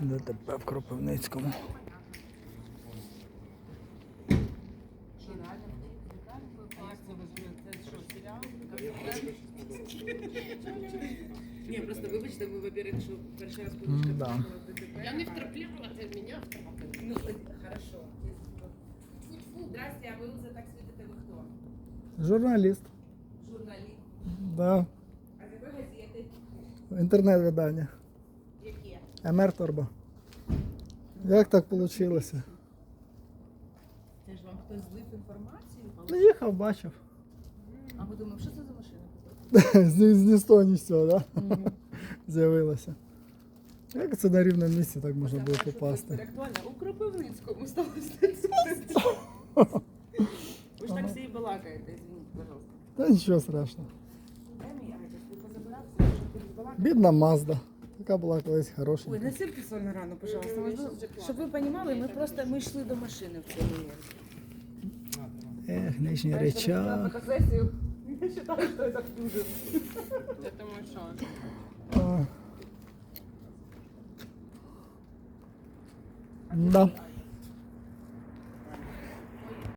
ДТП в Кропивницькому. Ні, просто вибачте, ви, во-первых, що перший раз подушка потрапила в ДТП. Я не втраплювала, це мене. Ну, хорошо. Фу-фу, здрасте, а ви вже так світите, ви хто? Журналіст. Журналіст. Да. А з якої газети? Інтернет-видання. МР Торба. Як так вийшло? Це ж вам хтось злив інформацію? Ну, їхав, бачив. А ви думали, що це за машина? з, ні- з ні з того, ні з цього, да? З'явилося. Як це на рівному місці так можна було попасти? У Кропивницькому сталося. Ви ж так всі і балакаєте, извините, пожалуйста. Та нічого страшного. Бідна Мазда. Така була колись Ой, не сипте соль на рану, пожалуйста. Можливо, Щоб ви розуміли, ми просто ми йшли до машини в цей момент. Ех, нижній реча. Я вважаю, що це фьюжн. Я думаю, що Да.